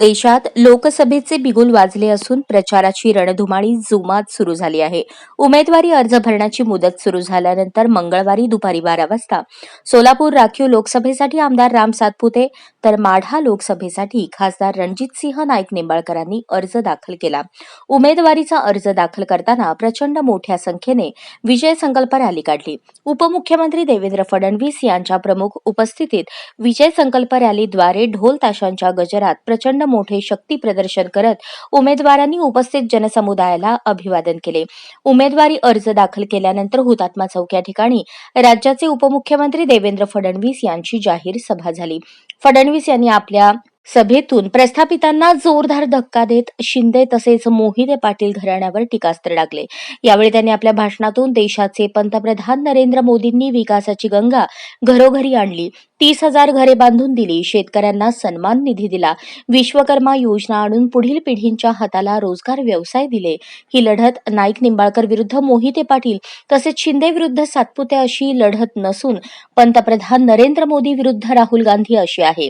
देशात लोकसभेचे बिगुल वाजले असून प्रचाराची रणधुमाळी जोमात सुरू झाली आहे. उमेदवारी अर्ज भरण्याची मुदत सुरू झाल्यानंतर मंगळवारी दुपारी बारा वाजता सोलापूर राखीव लोकसभेसाठी आमदार राम सातपुते तर माढा लोकसभेसाठी खासदार रणजितसिंह नाईक निंबाळकरांनी अर्ज दाखल केला. उमेदवारीचा अर्ज दाखल करताना प्रचंड मोठ्या संख्येने विजय संकल्प रॅली काढली. उपमुख्यमंत्री देवेंद्र फडणवीस यांच्या प्रमुख उपस्थितीत विजय संकल्प रॅलीद्वारे ढोल ताशांच्या गजरात प्रचंड मोठे शक्ती प्रदर्शन करत उमेदवारांनी उपस्थित जनसमुदायाला अभिवादन केले. उमेदवारी अर्ज दाखल केल्यानंतर हुतात्मा चौक या ठिकाणी राज्याचे उपमुख्यमंत्री देवेंद्र फडणवीस यांची जाहीर सभा झाली. फडणवीस यांनी आपल्या सभेतून प्रस्थापितांना जोरदार धक्का देत शिंदे तसेच मोहिते पाटील घराण्यावर टीकास्त्र टाकले. यावेळी त्यांनी आपल्या भाषणातून देशाचे पंतप्रधान नरेंद्र मोदींनी विकासाची गंगा घरोघरी आणली. तीस हजार घरे बांधून दिली. शेतकऱ्यांना सन्मान निधी दिला. विश्वकर्मा योजना आणून पुढील पिढींच्या हाताला रोजगार व्यवसाय दिले. ही लढत नाईक निंबाळकर विरुद्ध मोहिते पाटील तसेच शिंदे विरुद्ध सातपुते अशी लढत नसून पंतप्रधान नरेंद्र मोदी विरुद्ध राहुल गांधी अशी आहे.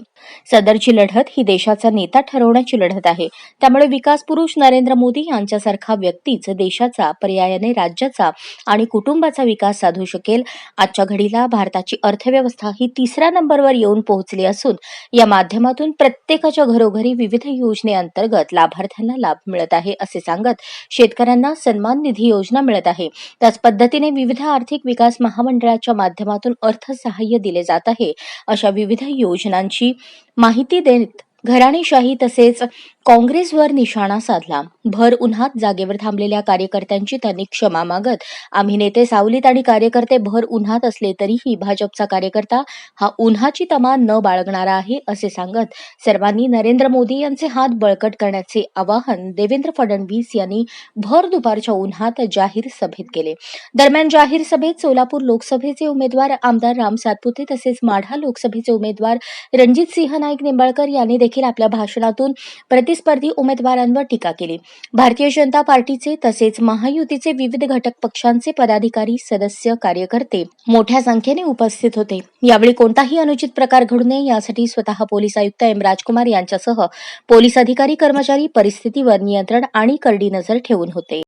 सदरची लढत ही देशाचा नेता ठरवण्याची लढत आहे. त्यामुळे विकास पुरुष नरेंद्र मोदी यांच्यासारखा व्यक्तीच देशाचा पर्यायाने राज्याचा आणि कुटुंबाचा विकास साधू शकेल. आजच्या घडीला भारताची अर्थव्यवस्था ही तिसऱ्या नंबरवर येऊन पोहोचली असून या माध्यमातून प्रत्येकाच्या घरोघरी विविध योजनेअंतर्गत लाभार्थ्यांना लाभ मिळत आहे असे सांगत शेतकऱ्यांना सन्मान निधी योजना मिळत आहे. त्याच पद्धतीने विविध आर्थिक विकास महामंडळाच्या माध्यमातून अर्थसहाय्य दिले जात आहे. अशा विविध योजनांची माहिती देत घराणेशाही तसेच काँग्रेसवर निशाणा साधला. भर उन्हात जागेवर थांबलेल्या कार्यकर्त्यांची त्यांनी क्षमा मागत आम्ही नेते सावलीत आणि कार्यकर्ते भर उन्हात असले तरीही भाजपचा कार्यकर्ता हा उन्हाची तमा न बाळगणारा आहे असे सांगत सर्वांनी नरेंद्र मोदी यांचे हात बळकट करण्याचे आवाहन देवेंद्र फडणवीस यांनी भर दुपारच्या उन्हात जाहीर सभेत केले. दरम्यान जाहीर सभेत सोलापूर लोकसभेचे उमेदवार आमदार राम सातपुते तसेच माढा लोकसभेचे उमेदवार रणजित सिंह नाईक निंबाळकर यांनी देखील आपल्या भाषणातून प्रति प्रतिस्पर्धी उमेदवारांवर टीका केली. भारतीय जनता पार्टीचे तसेच महायुतीचे विविध घटक पक्षांचे पदाधिकारी सदस्य कार्यकर्ते मोठ्या संख्येने उपस्थित होते. यावेळी कोणताही अनुचित प्रकार घडू नये यासाठी स्वतः पोलीस आयुक्त एम. राजकुमार यांच्यासह पोलीस अधिकारी कर्मचारी परिस्थितीवर नियंत्रण आणि करडी नजर ठेवून होते.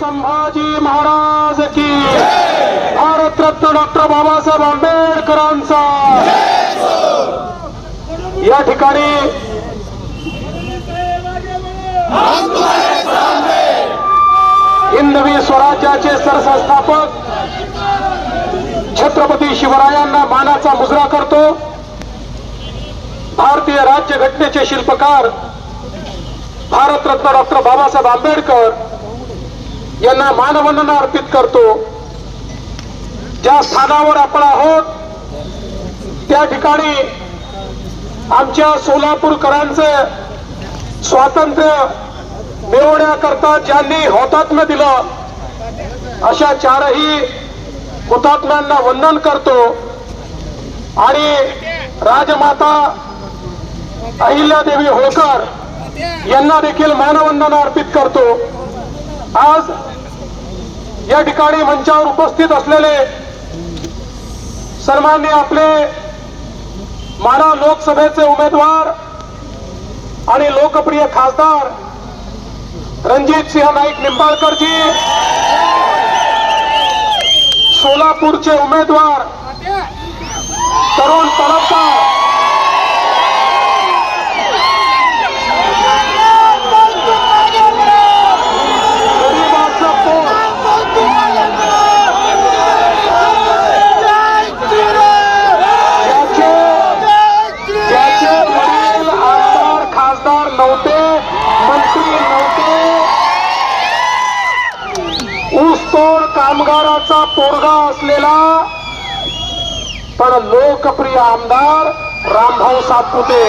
संभाजी महाराज की भारतरत्न डॉक्टर बाबासाहेब आंबेडकरांचा या ठिकाणी हिंदवी स्वराज्याचे सरसंस्थापक छत्रपती शिवरायांना मानाचा मुजरा करतो. भारतीय राज्यघटनेचे शिल्पकार भारतरत्न डॉक्टर बाबासाहेब आंबेडकर यांना मानवंदना अर्पित करतो. ज्या स्थानावर आपण आहोत त्या ठिकाणी आमच्या सोलापूरकरांचं स्वातंत्र्य मिळवण्याकरता ज्यांनी हौतात्म्य दिलं अशा चारही हुतात्म्यांना वंदन करतो. आणि राजमाता अहिल्यादेवी होळकर यांना देखील मानवंदना अर्पित करतो. आज या ठिकाणी मंचावर उपस्थित असलेले सन्मान्य आपले माना लोकसभेचे उमेदवार आणि लोकप्रिय खासदार रणजित सिंह नाईक निंबाळकरजी. सोलापूरचे उमेदवार तरुण तलपदार नव्हते मंत्री नव्हते. ऊसतोड कामगाराचा पोरगा असलेला पण लोकप्रिय आमदार रामभाऊ सातपुते.